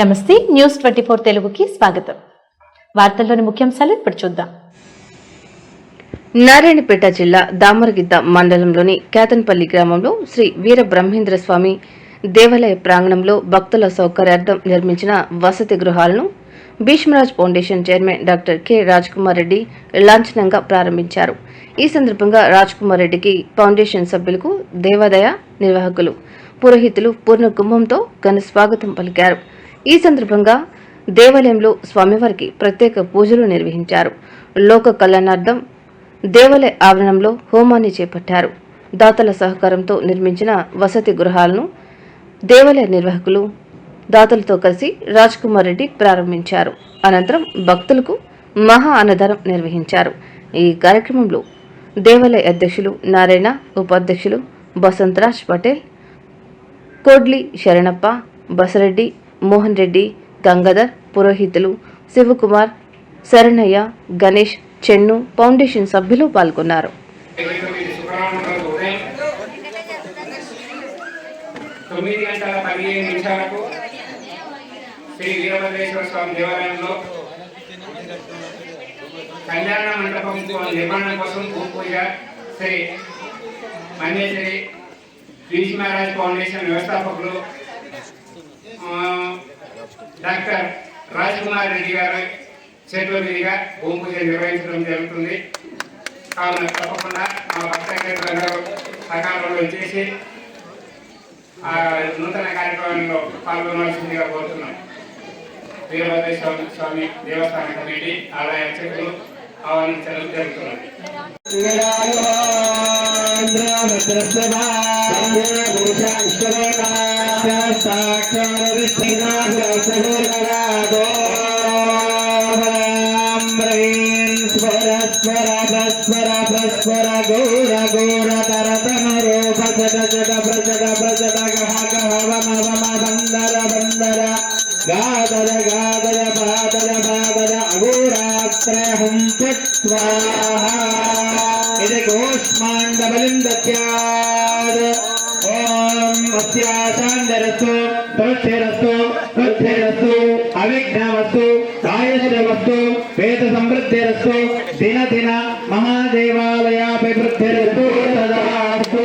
నమస్తే news twenty four తెలుగుకి స్వాగతం. వార్తల్లోని ముఖ్యాంశాలు ఇప్పుడు చూద్దాం. నారాయణపేట జిల్లా దామరగిద్ద మండలంలోని కేతన్పల్లి గ్రామంలో శ్రీ వీర బ్రహ్మేంద్ర స్వామి దేవాలయ ప్రాంగణంలో భక్తుల సౌకర్యార్థం నిర్మించిన వసతి గృహాలను Bhishmaraj foundation chairman doctor K. Kumar Reddy లాంఛనంగా ప్రారంభించారు. ఈ సందర్భంగా కుమార్ రెడ్డికి ఫౌండేషన్ సభ్యులకు దేవాదాయ నిర్వాహకులు పురోహితులు పూర్ణ కుంభంతో ఘన స్వాగతం పలికారు. ఈ సందర్భంగా దేవాలయంలో స్వామివారికి ప్రత్యేక పూజలు నిర్వహించారు. లోక కళ్యాణార్థం దేవాలయ ఆవరణంలో హోమాన్ని చేపట్టారు. దాతల సహకారంతో నిర్మించిన వసతి గృహాలను దేవాలయ నిర్వాహకులు దాతలతో కలిసి రాజ్ కుమార్ రెడ్డి ప్రారంభించారు. అనంతరం భక్తులకు మహా అన్నదానం నిర్వహించారు. ఈ కార్యక్రమంలో దేవాలయ అధ్యక్షులు నారాయణ ఉపాధ్యక్షులు బసంతరాజ్ పటేల్ కోడ్లి శరణప్ప బసరెడ్డి మోహన్ రెడ్డి గంగాధర్ పురోహితులు శివకుమార్ శరణయ్య గణేష్ చెన్ను ఫౌండేషన్ సభ్యులు పాల్గొన్నారు. తొమ్మిది గంటల పదిహేను నిమిషాలకు శ్రీ వీరభద్రేశ్వర స్వామి దేవాలయంలో కళ్యాణ మండపం నిర్మాణం కోసం శ్రీ బీచ్ మహారాజ్ ఫౌండేషన్ వ్యవస్థాపకులు డాక్టర్ రాజకుమార్ రెడ్డి గారు చేతుల మీదుగా భూమి పూజ నిర్వహించడం జరుగుతుంది. కావున తప్పకుండా మా భక్త సకాలంలో చేసి ఆ నూతన కార్యక్రమంలో పాల్గొనవలసిందిగా కోరుతున్నాం. వీరభద్ర స్వామి స్వామి దేవస్థాన కమిటీ ఆలయ అర్చకులు ఆహ్వానించడం జరుగుతున్నది. తరతమ రూప జట జట ప్రజట ప్రజట గహ గహ వమ వమ బందర బందర గాదర గాదర బాదర బాదర అఘోరాత్రహం స్వాహ ఇది గోష్మాండబలిం దత్యాద్ ఓం అస్యాశాండరస్తు తులసిరస్తు తులసిరస్తు అవిఘ్నవస్తు వేద సమృద్ధిరస్తు దిన దిన మహాదేవాలయాభివృద్ధిరస్తు తదాస్తు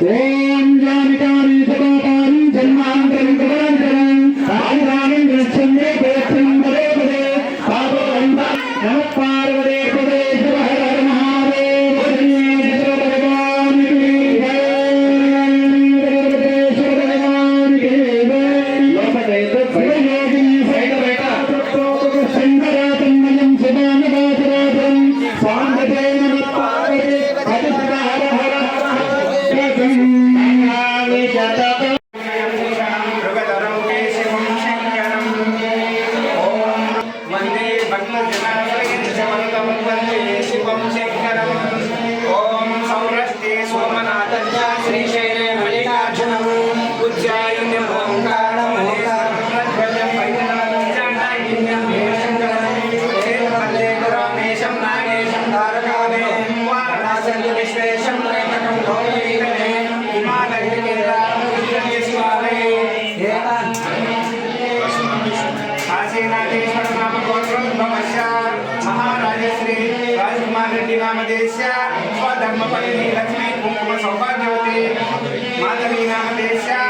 Damn. సౌరష్టే శ్రీశైలే మల్లికార్జునం ఉజ్జాయిన్యం ఓంకారం ఓంకారం నాగేశం తారకాలే విశ్వేశం నామ మహారాజశ్రీ రాజకుమార్ రెడ్డి నామదేశ్య. స్వధర్మపల్లి లక్ష్మీ కుంకుమ సౌభాగ్యవతి మాధవి నామదేశ్య చిరంజీవి